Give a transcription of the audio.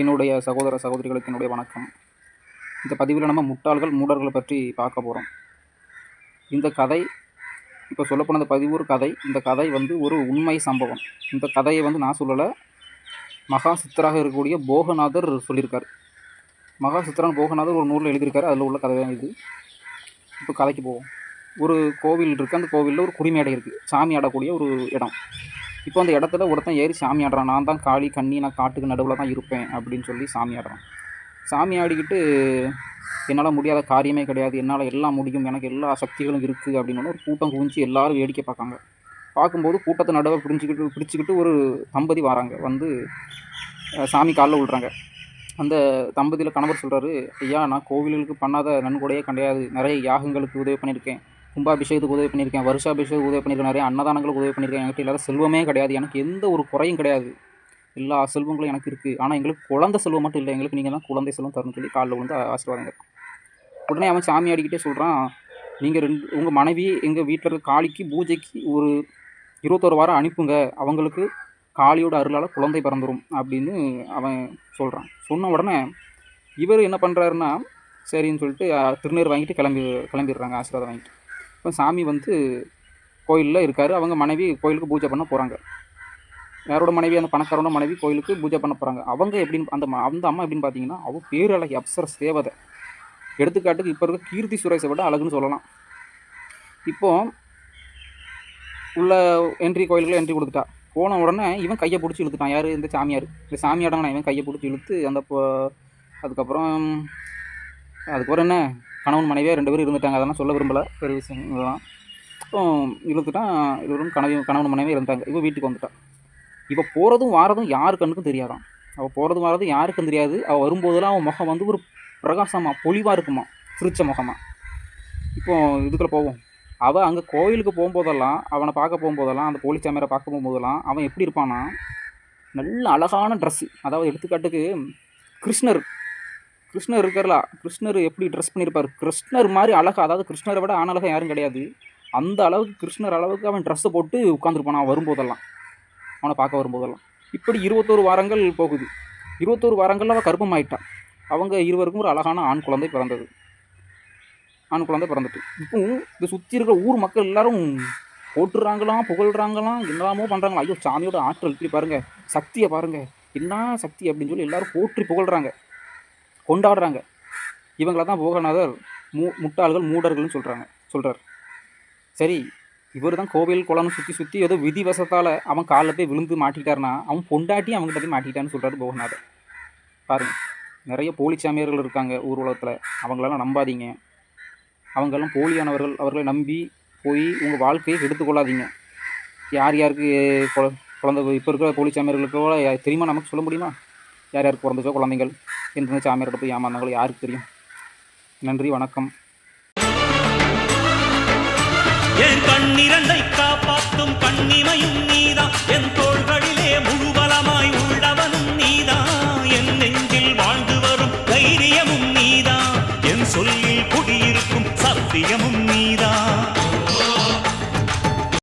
என்னுடைய சகோதர சகோதரிகளுக்கு என்னுடைய வணக்கம். இந்த பதிவில் நம்ம முட்டாள்கள் மூடர்களை பற்றி பார்க்க போகிறோம் இந்த கதை இப்போ சொல்லப்போன இந்த பதிவு ஒரு கதை. இந்த கதை வந்து ஒரு உண்மை சம்பவம். இந்த கதையை வந்து நான் சொல்லலை. மகா சித்தராக இருக்கக்கூடிய போகநாதர் சொல்லியிருக்கார். மகா சித்தரான் போகநாதர் ஒரு நூலில் எழுதியிருக்காரு. அதில் உள்ள கதை தான் இது. இப்போ கதைக்கு போவோம். ஒரு கோவில் இருக்குது அந்த கோவிலில் ஒரு குடிமேடை இருக்குது சாமி ஆடக்கூடிய ஒரு இடம். இப்போ அந்த இடத்துல ஒருத்தன் ஏறி சாமி ஆடுறான். நான் தான் காளி கண்ணி நான் காட்டுக்கு நடுவில் தான் இருப்பேன் அப்படின்னு சொல்லி சாமி ஆடுறான். சாமி ஆடிக்கிட்டு என்னால் முடியாத காரியமே கிடையாது. என்னால் எல்லாம் முடியும். எனக்கு எல்லா சக்திகளும் இருக்குது அப்படின்னு ஒரு கூட்டம் குவிஞ்சு எல்லாரும் வேடிக்கை பார்க்காங்க. பார்க்கும்போது கூட்டத்தை நடுவை பிடிச்சிக்கிட்டு பிடிச்சிக்கிட்டு ஒரு தம்பதி வராங்க. வந்து சாமி காலில் விழுறாங்க. அந்த தம்பதியில் கணவர் சொல்கிறாரு ஐயா நான் கோவில்களுக்கு பண்ணாத நன்கொடையே கிடையாது. நிறைய யாகங்களுக்கு உதவி பண்ணியிருக்கேன். கும்பாபிஷேகத்துக்கு உதவி பண்ணியிருக்கேன். வருஷாபிஷேகத்துக்கு உதவி பண்ணியிருக்கேன். நிறைய அன்னதானங்களுக்கு உதவி பண்ணியிருக்கேன். என்கிட்ட இல்லாத செல்வமே கிடையாது. எனக்கு எந்த ஒரு குறையும் கிடையாது. எல்லா செல்வங்களும் எனக்கு இருக்குது ஆனால் எங்களுக்கு குழந்தை செல்வம் மட்டும் இல்லை. எங்களுக்கு நீங்கள் தான் குழந்தை செல்வம் தரணும்னு சொல்லி காலில் விழுந்து ஆசீர்வாதங்க. உடனே அவன் சாமி ஆடிக்கிட்டே சொல்கிறான் நீங்கள் ரெண்டு உங்கள் மனைவி எங்கள் வீட்டில் இருக்க காளிக்கு பூஜைக்கு ஒரு இருபத்தொரு வாரம் அனுப்புங்க. அவங்களுக்கு காளியோட அருளால் குழந்தை பிறந்துடும் அப்படின்னு அவன் சொல்கிறான் சொன்ன உடனே இவர் என்ன பண்ணுறாருன்னா சரின்னு சொல்லிட்டு திருநீர் வாங்கிட்டு கிளம்பி கிளம்பிடுறாங்க. ஆசீர்வாதம் வாங்கிட்டு. இப்போ சாமி வந்து கோயிலில் இருக்கார். அவங்க மனைவி கோயிலுக்கு பூஜை பண்ண போகிறாங்க யாரோட மனைவி? அந்த பணக்காரோட மனைவி கோயிலுக்கு பூஜை பண்ண போகிறாங்க அவங்க எப்படின்னு அந்த அந்த அம்மா எப்படின்னு பார்த்தீங்கன்னா அவள் பேரழகி அப்சர தேவதை எடுத்துக்காட்டுக்கு இப்போ இருக்க கீர்த்தி சுரேஷை விட அழகுன்னு சொல்லலாம். இப்போ உள்ள என்ட்ரி கோயிலுக்குள்ள என்ட்ரி கொடுத்துட்டா. போன உடனே இவன் கையை பிடிச்சி இழுத்துட்டான். யார்? இந்த சாமியார். இந்த சாமியாடங்கண்ணா இவன் கையை பிடிச்சி இழுத்து அந்த அதுக்கப்புறம் அதுக்கப்புறம் என்ன? கணவன் மனைவியாக ரெண்டு பேரும் இருந்துட்டாங்க அதெல்லாம் சொல்ல விரும்பலை. பெரிய விஷயம் இதெல்லாம் இழுத்துட்டான் இவரும் கனவு கணவன் மனைவி இருந்தாங்க. இவன் வீட்டுக்கு வந்துட்டான். இவள் போகிறதும் வாரதும் யாரு கண்ணுக்கும் தெரியாதான். அவள் போகிறதும் வாரதும் யாருக்கும் தெரியாது. அவள் வரும்போதெல்லாம் அவன் முகம் வந்து ஒரு பிரகாசமாக பொலிவாக இருக்குமா? சிரிச்ச முகமாக இப்போ இதுக்குள்ளே போவோம். அவள் அங்கே கோயிலுக்கு போகும்போதெல்லாம் அவனை பார்க்க போகும்போதெல்லாம் அந்த போலீஸ் கேமரா பார்க்க போகும்போதெல்லாம் அவன் எப்படி இருப்பானா நல்ல அழகான ட்ரெஸ்ஸு அதாவது எடுத்துக்காட்டுக்கு கிருஷ்ணர் கிருஷ்ணர் இருக்கார்ல கிருஷ்ணர் எப்படி ட்ரெஸ் பண்ணியிருப்பார் கிருஷ்ணர் மாதிரி அழகாக அதாவது கிருஷ்ணரை விட ஆணழகா யாரும் கிடையாது. அந்த அளவுக்கு கிருஷ்ணர் அளவுக்கு அவன் ட்ரெஸ்ஸை போட்டு உட்காந்துருப்பான் அவன் வரும்போதெல்லாம். அவனை பார்க்க வரும்போதெல்லாம். இப்படி இருபத்தோரு வாரங்கள் போகுது. இருபத்தோரு வாரங்களில் அவள் கர்ப்பமாயிட்டான். அவங்க இருவருக்கும் ஒரு அழகான ஆண் குழந்தை பிறந்தது. ஆண் குழந்தை பிறந்துட்டு. இப்போ இந்த சுற்றி இருக்கிற ஊர் மக்கள் எல்லாரும் போட்டுறாங்களாம் புகழ்றாங்களாம் என்னலாமோ பண்ணுறாங்களா ஐயோ சாமியோட ஆற்றல் இப்படி பாருங்கள் சக்தியை பாருங்கள் என்ன சக்தி அப்படின்னு சொல்லி எல்லாரும் போற்றி புகழ்கிறாங்க கொண்டாடுறாங்க. இவங்கள தான் போகநாதர் மூ முட்டாள்கள் மூடர்கள்னு சொல்கிறாங்க சொல்கிறார் சரி இவர் தான் கோவில் குளம்னு சுற்றி சுற்றி ஏதோ விதிவசத்தால் அவன் காலில் போய் விழுந்து மாட்டிக்கிட்டாருன்னா அவன் பொண்டாட்டி அவங்ககிட்ட போய் மாட்டிக்கிட்டான்னு சொல்கிறாரு போகநாதர். பாருங்க நிறைய போலி சாமியார்கள் இருக்காங்க ஊர் உலகத்தில் அவங்களெல்லாம் நம்பாதீங்க. அவங்கெல்லாம் போலியானவர்கள். அவர்களை நம்பி போய் உங்கள் வாழ்க்கையை எடுத்துக்கொள்ளாதீங்க யார் யாருக்கு குழந்தை இப்போ இருக்கிற போலி சாமியார்களுக்கோ தெரியுமா நமக்கு சொல்ல முடியுமா? யார் யாருக்கு பிறந்துச்சோ குழந்தைங்கள் எந்தெந்த சாமியார் போய் ஏமாந்தாங்களோ யாருக்கு தெரியும்? நன்றி வணக்கம். என் கண்ணிரண்டை காப்பாற்றும் கண்ணிமையும்